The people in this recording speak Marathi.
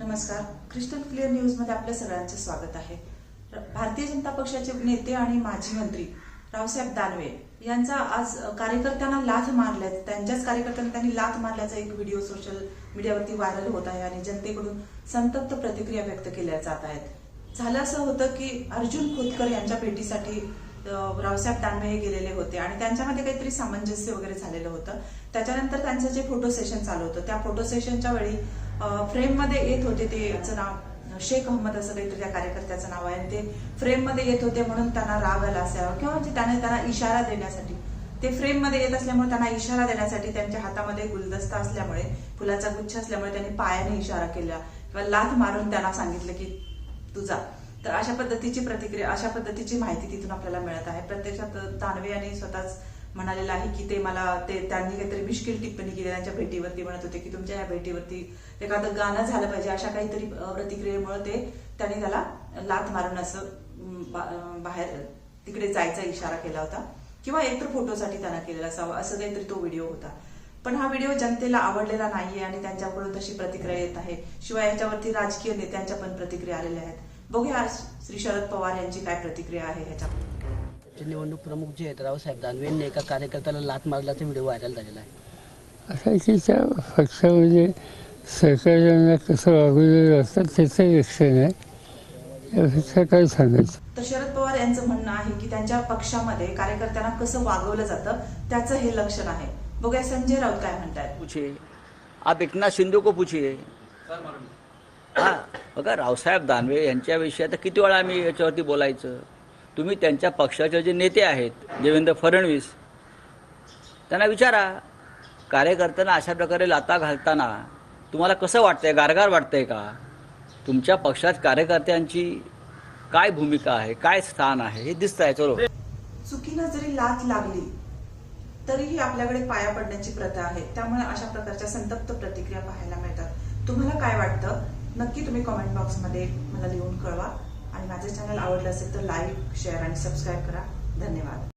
नमस्कार. क्रिस्टल क्लिअर न्यूजमध्ये आपल्या सगळ्यांचे स्वागत आहे. भारतीय जनता पक्षाचे नेते आणि माजी मंत्री रावसाहेब दानवे यांचा आज कार्यकर्त्यांना लाथ मारल्या त्यांच्याच कार्यकर्त्यांना त्यांनी लाथ मारल्याचा एक व्हिडिओ सोशल मीडियावरती व्हायरल होत आहे आणि जनतेकडून संतप्त प्रतिक्रिया व्यक्त केल्या जात आहेत. झालं असं होतं की अर्जुन खोतकर यांच्या भेटीसाठी रावसाहेब दानवे हे गेलेले होते. आणि त्यांच्यामध्ये काहीतरी सामंजस्य वगैरे झालेलं होतं. त्याच्यानंतर त्यांचं जे फोटो सेशन चालू होतं त्या फोटो सेशनच्या वेळी फ्रेममध्ये येत होते ते याचं नाव शेख अहमद असं काहीतरी त्या कार्यकर्त्याचं नाव आहे. आणि ते फ्रेममध्ये येत होते म्हणून त्यांना राग आला असावा. किंवा म्हणजे त्याने त्यांना इशारा देण्यासाठी. ते फ्रेममध्ये येत असल्यामुळे त्यांना इशारा देण्यासाठी त्यांच्या हातामध्ये गुलदस्ता असल्यामुळे फुलाचा गुच्छ असल्यामुळे त्यांनी पायाने इशारा केला. किंवा लाथ मारून त्यांना सांगितलं की तुझा तर अशा पद्धतीची प्रतिक्रिया अशा पद्धतीची माहिती तिथून आपल्याला मिळत आहे. प्रत्यक्षात दानवे यांनी स्वतःच म्हणालेलं आहे की ते मला ते त्यांनी काहीतरी मिश्किल टिप्पणी केली. त्यांच्या भेटीवरती म्हणत होते की तुमच्या या भेटीवरती एखादं गाणं झालं पाहिजे. अशा काहीतरी प्रतिक्रियेमुळे ते त्यांनी त्याला लाथ मारून असं बाहेर तिकडे जायचा इशारा केला होता. किंवा एकतर फोटोसाठी त्यांना केलेला असावा असं काहीतरी तो व्हिडिओ होता. पण हा व्हिडिओ जनतेला आवडलेला नाहीये आणि त्यांच्याकडून तशी प्रतिक्रिया येत आहे. शिवाय याच्यावरती राजकीय नेत्यांच्या पण प्रतिक्रिया आलेल्या आहेत. बघूया आज श्री शरद पवार यांची काय प्रतिक्रिया आहे ह्याच्यावर ते निवडणूक प्रमुख जे आहेत रावसाहेब दानवे यांनी एका कार्यकर्त्याला लात मारल्याचा व्हिडिओ व्हायरल झालेला आहे. असं की त्या पक्षामध्ये कसं वागवलेलं असतं त्याचं लक्षण आहे. यापेक्षा काय सांगायचं. तर शरद पवार यांचं म्हणणं आहे की त्यांच्या पक्षामध्ये कार्यकर्त्यांना कसं वागवलं जातं त्याचं हे लक्षण आहे. बघूया संजय राऊत काय म्हणतायत. पूछिए। आप एकनाथ शिंदे को पूछिए। हा। बघा रावसाहेब दानवे यांच्याविषयी आता किती वेळा आम्ही याच्यावरती बोलायचं? तुम्ही त्यांच्या पक्षाचे जे नेते आहेत देवेंद्र फडणवीस त्यांना विचारा कार्यकर्त्यांना अशा प्रकारे लाता घालताना तुम्हाला कसं वाटतंय गारगार वाटतंय का? तुमच्या पक्षात कार्यकर्त्यांची काय भूमिका आहे काय स्थान आहे हे दिसत आहे चलो चुकीनं जरी लात लागली तरीही आपल्याकडे पाया पडण्याची प्रथा आहे. त्यामुळे अशा प्रकारच्या संतप्त प्रतिक्रिया पाहायला मिळतात. तुम्हाला काय वाटतं? नक्की तुम्ही कॉमेंट बॉक्समध्ये मला लिहून कळवा. आणि माझे चॅनल आवडलं असेल तर लाईक शेअर आणि सबस्क्राईब करा. धन्यवाद.